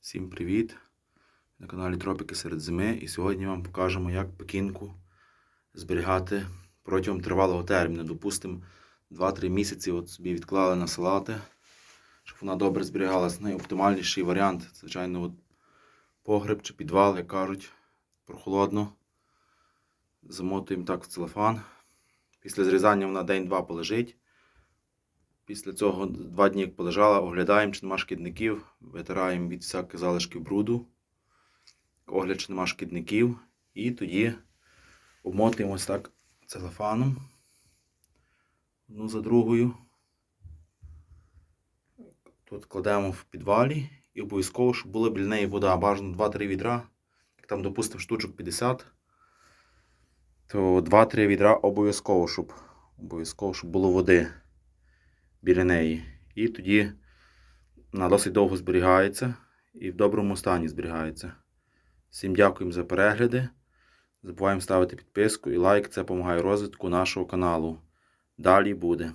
Всім привіт! На каналі Тропіки серед зими. І сьогодні вам покажемо, як пекінку зберігати протягом тривалого терміну. Допустимо, 2-3 місяці от собі відклали на салати, щоб вона добре зберігалась. Найоптимальніший варіант, звичайно, от погреб чи підвал, як кажуть, прохолодно. Замотуємо так в целофан. Після зрізання вона день-два полежить. Після цього два дні як полежала, оглядаємо, чи нема шкідників, витираємо від всяких залишків бруду, огляд, чи нема шкідників, і тоді обмотуємо ось так целофаном одну за другою. Тут кладемо в підвалі і обов'язково, щоб була біля неї вода. Бажано 2-3 відра. Як там, допустимо, штучок 50, то 2-3 відра обов'язково, щоб, обов'язково, щоб було води біля неї. І тоді вона досить довго зберігається і в доброму стані зберігається. Всім дякуємо за перегляди. Забуваємо ставити підписку і лайк. Це допомагає розвитку нашого каналу. Далі буде.